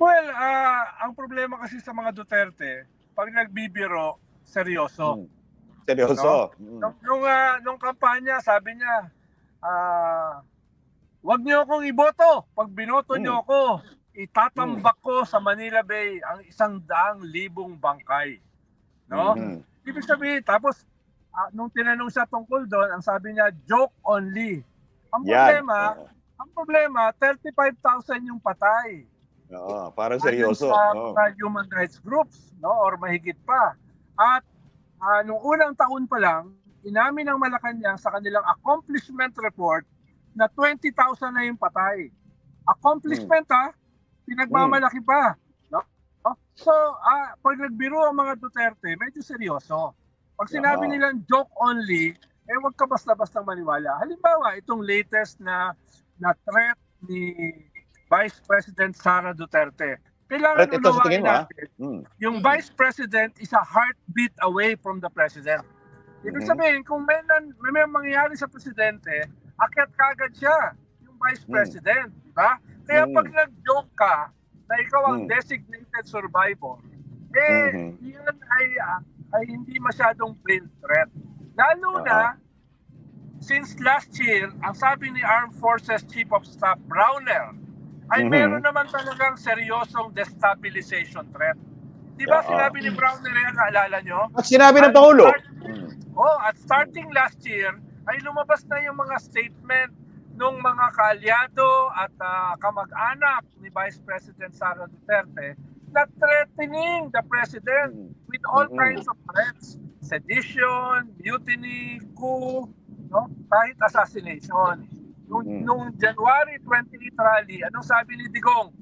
Well, ah, ang problema kasi sa mga Duterte, pag nagbibiro, seryoso. Mm. Seryoso. Mm. Nung, nung, ah, nung kampanya, sabi niya, ah, wag niyo akong iboto. Pag binoto Hmm. niyo ako, itatambak ko sa Manila Bay ang isang daang libong bangkay. No? Mhm. Ibig sabihin, tapos, ah, nung tinanong siya tungkol doon, ang sabi niya, joke only. Ang Yan. problema, ang problema, 35,000 yung patay. Oo, parang seryoso. sa Oo. mga human rights groups, no, or mahigit pa. At ah, nung unang taon pa lang, inamin ng Malacanang sa kanilang accomplishment report na 20,000 na yung patay. Accomplishment ha, pinagmamalaki pa. No? So, ah, pag nagbiro ang mga Duterte, medyo seryoso. Pag sinabi Oo. nilang joke only, eh wag ka basta-basta maniwala. Halimbawa, itong latest na na threat ni Vice President Sara Duterte. Kailangan Threat ito unawain mo, ah? natin, Mm. yung Vice President is a heartbeat away from the President. Ibig Mhm. sabihin, kung may, nan, may, may mangyayari sa Presidente, akyat kagad siya, yung Vice Mm. President. Di ba? Kaya Mm. pag nag-joke ka na ikaw ang Mm. designated survivor, eh, Mhm. yun ay, ah, ay hindi masyadong plain threat. Lalo na, since last year, ang sabi ni Armed Forces Chief of Staff Browner, ay Mhm. meron naman talagang seryosong destabilization threat. Di ba Oo. sinabi ni Browner yan, naalala nyo? At sinabi ng Pangulo. start- Oh, at starting last year, ay lumabas na yung mga statement ng mga kaalyado at ah, kamag-anak ni Vice President Sara Duterte na threatening the President Mm. with all Mhm. kinds of threats. Sedition, mutiny, coup, no? kahit assassination. Nung, Mhm. nung January 28 rally, anong sabi ni Digong?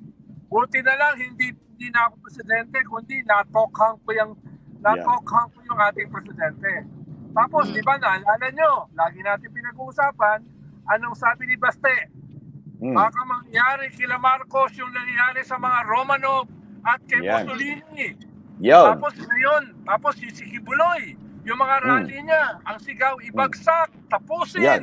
Buti na lang, hindi, hindi na ako presidente, kundi natokhan ko yung, natokhan ko yung ating presidente. Tapos, Mm. di ba, naalala nyo, lagi natin pinag-uusapan, anong sabi ni Baste? Mm. Baka mangyari kila Marcos yung nangyari sa mga Romanov at kay Yan. Mussolini. Yun. Tapos ngayon, tapos si si Kibuloy, yung mga rally niya, ang sigaw, ibagsak, tapusin. Yan.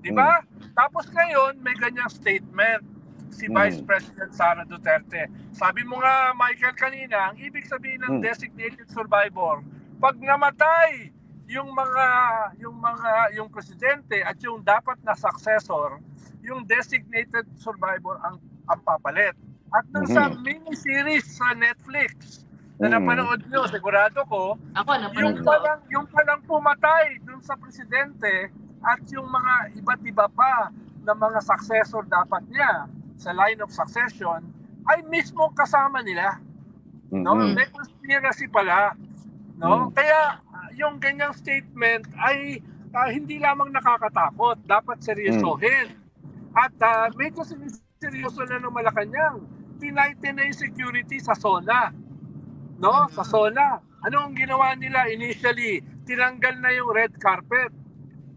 Di ba? Tapos ngayon, may ganyang statement si Hmm. Vice President Sara Duterte. Sabi mo nga, Michael, kanina, ang ibig sabihin ng Hmm. designated survivor, pag namatay yung mga yung mga yung presidente at yung dapat na successor, yung designated survivor ang ang papalit. At dun sa Mhm. mini-series sa Netflix na Mhm. napanood nyo, sigurado ko, Ako, napanood yung ko. palang, yung palang pumatay dun sa presidente at yung mga iba't iba pa na mga successor dapat niya sa line of succession ay mismo kasama nila. No? Mhm. May conspiracy pala. No? Mm. Kaya yung ganyang statement ay ah, hindi lamang nakakatakot, dapat seryosohin. At uh, medyo seryoso na ng Malacanang. Tinighten na yung security sa zona. No? Sa zona. Ano ang ginawa nila initially? Tinanggal na yung red carpet.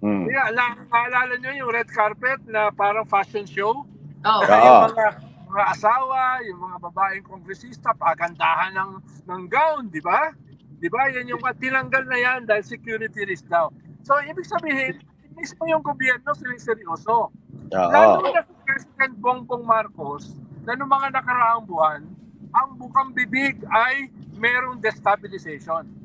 Mm. Kaya ala- naalala nyo yung red carpet na parang fashion show? Oo. Kaya Oo. yung mga, mga asawa, yung mga babaeng kongresista, pagandahan ng, ng gown, di ba? Di ba? Yan yung tinanggal na yan dahil security risk daw. So, ibig sabihin, mismo yung gobyerno sila seryoso. Lalo Oo. na si President Bongbong Marcos na noong mga nakaraang buwan, ang bukang bibig ay merong destabilization.